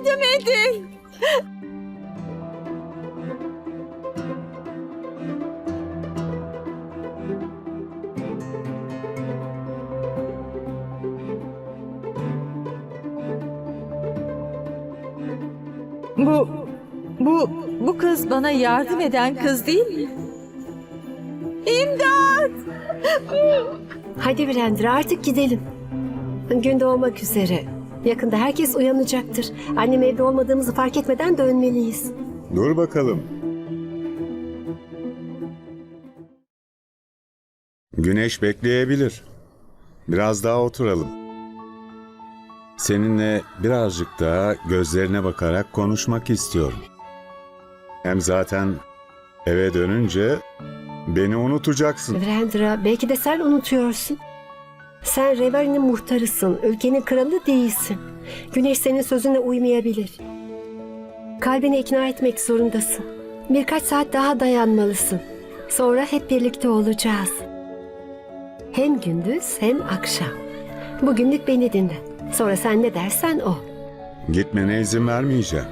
yardım edin. Bu, bu, bu kız bana yardım eden kız değil mi? İmdat! Hadi Virendra artık gidelim. Gün doğmak üzere. Yakında herkes uyanacaktır. Annem evde olmadığımızı fark etmeden dönmeliyiz. Dur bakalım. Güneş bekleyebilir. Biraz daha oturalım. Seninle birazcık daha gözlerine bakarak konuşmak istiyorum. Hem zaten eve dönünce beni unutacaksın. Virendra belki de sen unutuyorsun. Sen Revari'nin muhtarısın, ülkenin kralı değilsin. Güneş senin sözüne uymayabilir. Kalbini ikna etmek zorundasın. Birkaç saat daha dayanmalısın. Sonra hep birlikte olacağız. Hem gündüz hem akşam. Bugünlük beni dinle. Sonra sen ne dersen o. Gitmene izin vermeyeceğim.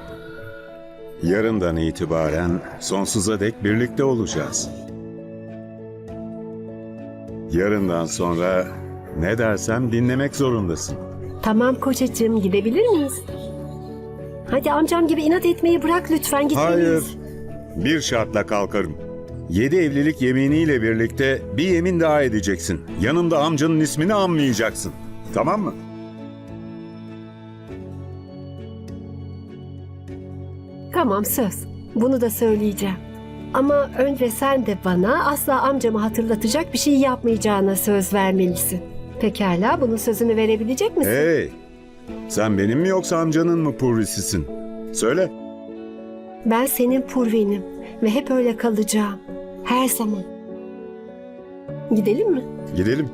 Yarından itibaren sonsuza dek birlikte olacağız. Yarından sonra ne dersem dinlemek zorundasın. Tamam kocacığım gidebilir miyiz? Hadi amcam gibi inat etmeyi bırak lütfen gitmeliyiz. Hayır. Bir şartla kalkarım. Yedi evlilik yeminiyle birlikte bir yemin daha edeceksin. Yanımda amcanın ismini anmayacaksın. Tamam mı? Tamam söz. Bunu da söyleyeceğim. Ama önce sen de bana asla amcamı hatırlatacak bir şey yapmayacağına söz vermelisin. Pekala bunun sözünü verebilecek misin? Hey! Sen benim mi yoksa amcanın mı purrisisin? Söyle. Ben senin purvinim ve hep öyle kalacağım. Her zaman. Gidelim mi? Gidelim.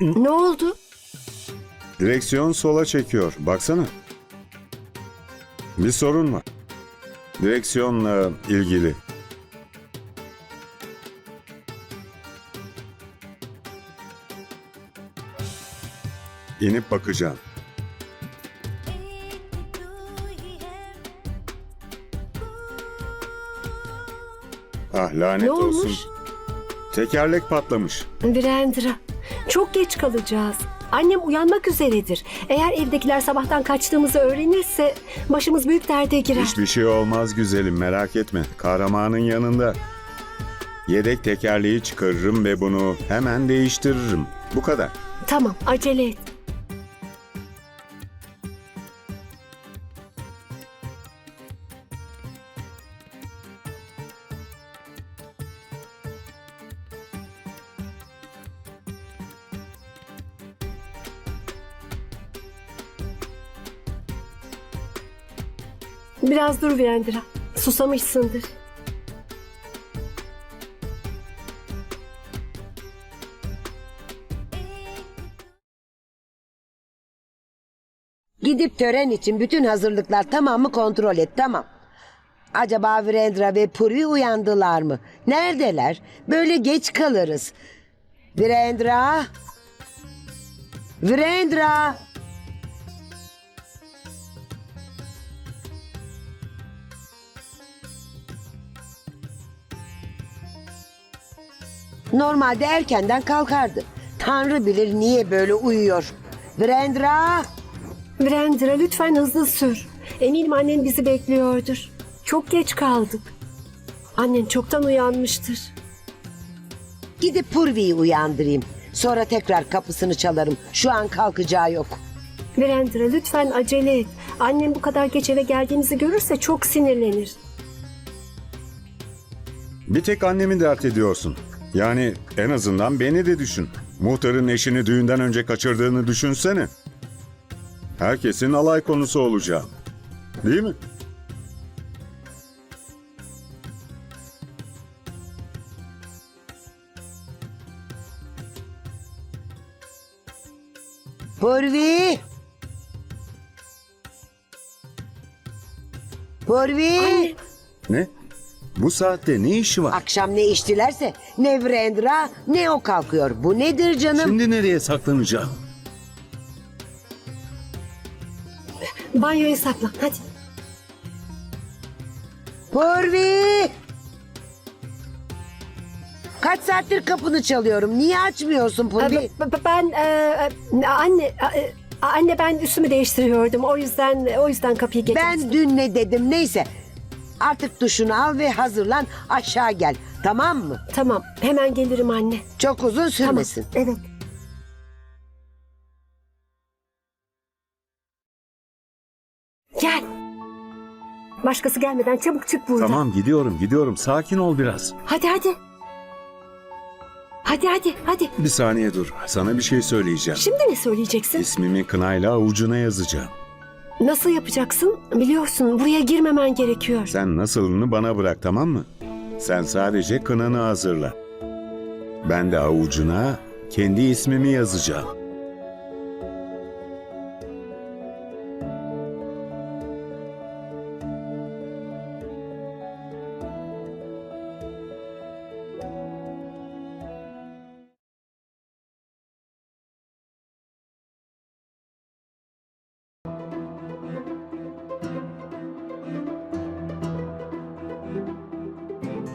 Ne oldu? Direksiyon sola çekiyor. Baksana. Bir sorun var. Direksiyonla ilgili. İnip bakacağım. Ah lanet Ne olsun. Tekerlek patlamış. Virendra, çok geç kalacağız. Annem uyanmak üzeredir. Eğer evdekiler sabahtan kaçtığımızı öğrenirse başımız büyük derde girer. Hiçbir şey olmaz güzelim merak etme. Kahramanın yanında. Yedek tekerleği çıkarırım ve bunu hemen değiştiririm. Bu kadar. Tamam, acele et. Biraz dur Virendra. Susamışsındır. Gidip tören için bütün hazırlıklar tamamı kontrol et tamam. Acaba Virendra ve Puri uyandılar mı? Neredeler? Böyle geç kalırız. Virendra! Virendra! Normalde erkenden kalkardı. Tanrı bilir niye böyle uyuyor. Virendra! Virendra lütfen hızlı sür. Eminim annen bizi bekliyordur. Çok geç kaldık. Annen çoktan uyanmıştır. Gidip Purvi'yi uyandırayım. Sonra tekrar kapısını çalarım. Şu an kalkacağı yok. Virendra lütfen acele et. Annem bu kadar geç eve geldiğimizi görürse çok sinirlenir. Bir tek annemi dert ediyorsun. Yani en azından beni de düşün. Muhtarın eşini düğünden önce kaçırdığını düşünsene. Herkesin alay konusu olacağım. Değil mi? Purvi! Anne. Ne? Bu saatte ne işi var? Akşam ne içtilerse ne Vrendra ne o kalkıyor. Bu nedir canım? Şimdi nereye saklanacağım? Banyoya saklan hadi. Purvi! Kaç saattir kapını çalıyorum. Niye açmıyorsun Ee, Purvi? b- Ben e, e, anne e, anne ben üstümü değiştiriyordum. O yüzden o yüzden kapıyı getirdim. Ben dün ne dedim neyse. Artık duşunu al ve hazırlan aşağı gel. Tamam mı? Tamam hemen gelirim anne. Çok uzun Tamam. sürmesin. Evet. Gel. Başkası gelmeden çabuk çık buradan. Tamam gidiyorum gidiyorum. Sakin ol biraz. Hadi hadi. Hadi hadi hadi. Bir saniye dur. Sana bir şey söyleyeceğim. Şimdi ne söyleyeceksin? İsmimi kınayla avucuna yazacağım. Nasıl yapacaksın? Biliyorsun buraya girmemen gerekiyor. Sen nasılını bana bırak tamam mı? Sen sadece kınanı hazırla. Ben de avucuna kendi ismimi yazacağım.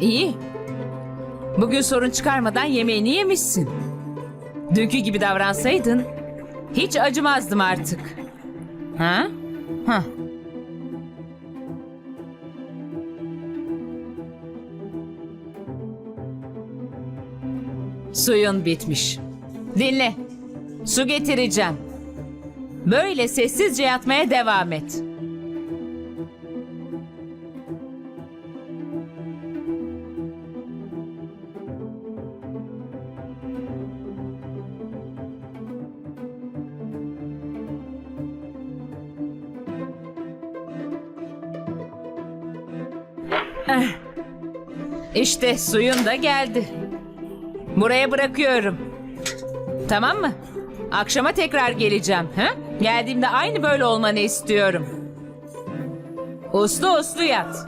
İyi. Bugün sorun çıkarmadan yemeğini yemişsin. Dünkü gibi davransaydın hiç acımazdım artık. Ha? Ha. Suyun bitmiş. Dinle. Su getireceğim. Böyle sessizce yatmaya devam et. İşte suyun da geldi. Buraya bırakıyorum. Tamam mı? Akşama tekrar geleceğim. Ha? Geldiğimde aynı böyle olmanı istiyorum. Uslu uslu yat.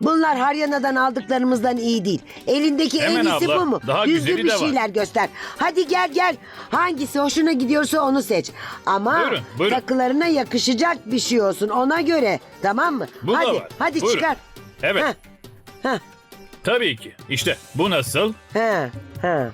Bunlar Haryana'dan aldıklarımızdan iyi değil. Elindeki Hemen en iyisi abla, bu mu? daha Düzgün güzeli bir de var. şeyler göster. Hadi gel gel. Hangisi hoşuna gidiyorsa onu seç. Ama Buyurun, buyurun. takılarına yakışacak bir şey olsun ona göre. Tamam mı? Bu da hadi var. hadi Buyurun. çıkar. Evet. Heh. Heh. Tabii ki. İşte bu nasıl? Ha, ha.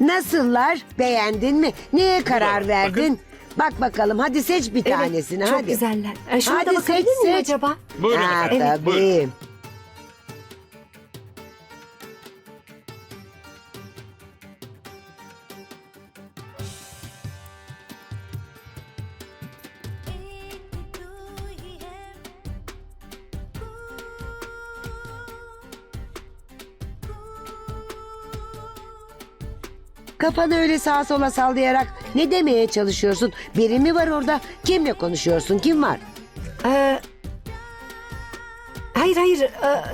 Nasıllar? Beğendin mi? Neye karar verdin? Bak bakalım hadi seç bir tanesini çok hadi. güzeller. E, şuna Hadi da bakabilir seç, miyim seç. acaba? Buyurun Ha, efendim. tabii. Buyurun. Kafanı öyle sağa sola sallayarak ne demeye çalışıyorsun? Biri mi var orada? Kimle konuşuyorsun? Kim var? Ee, hayır hayır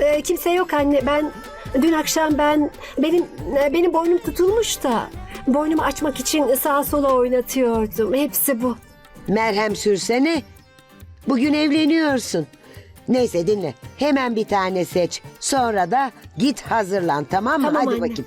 Ee, e, kimse yok anne. Ben dün akşam ben benim e, benim boynum tutulmuş da Boynumu açmak için sağa sola oynatıyordum. Hepsi bu. Merhem sürsene. Bugün evleniyorsun. Neyse dinle. Hemen bir tane seç. Sonra da git hazırlan tamam mı? Tamam Hadi anne. bakayım.